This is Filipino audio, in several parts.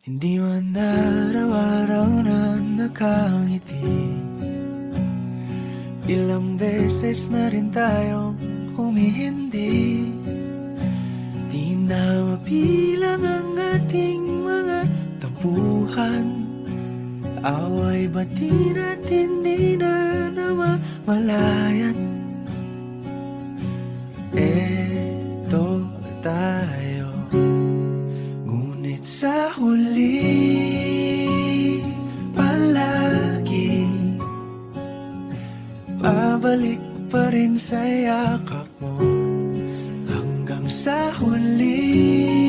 Hindi man araw-araw na nakangiti. Ilang beses na rin tayong humihindi. Di na mapilang ang ating mga tampuhan. Away bati natin di na namamalayan Eto Babalik pa rin sa yakap mo Hanggang sa huli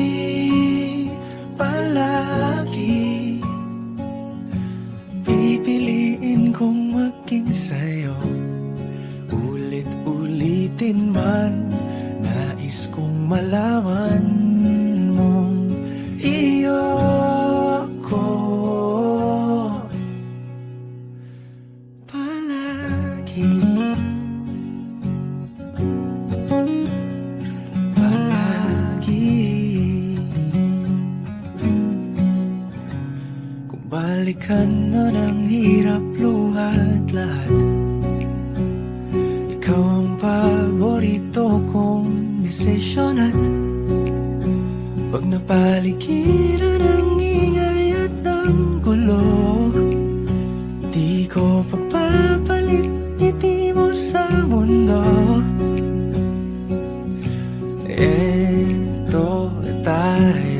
balikan man ang hirap luhat lahat. Ikaw ang paborito kong desisyon at Pag napaligiran ang ingay at ang gulo. Di ko pagpapalit ngiti mo sa mundo. Eto tayo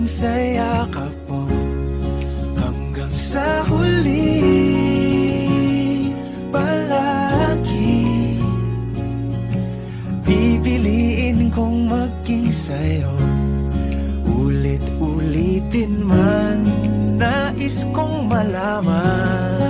pa rin sa yakap mo Hanggang sa huli. Palagi Pipiliin kong maging sa'yo. Ulit-ulitin man Nais kong malaman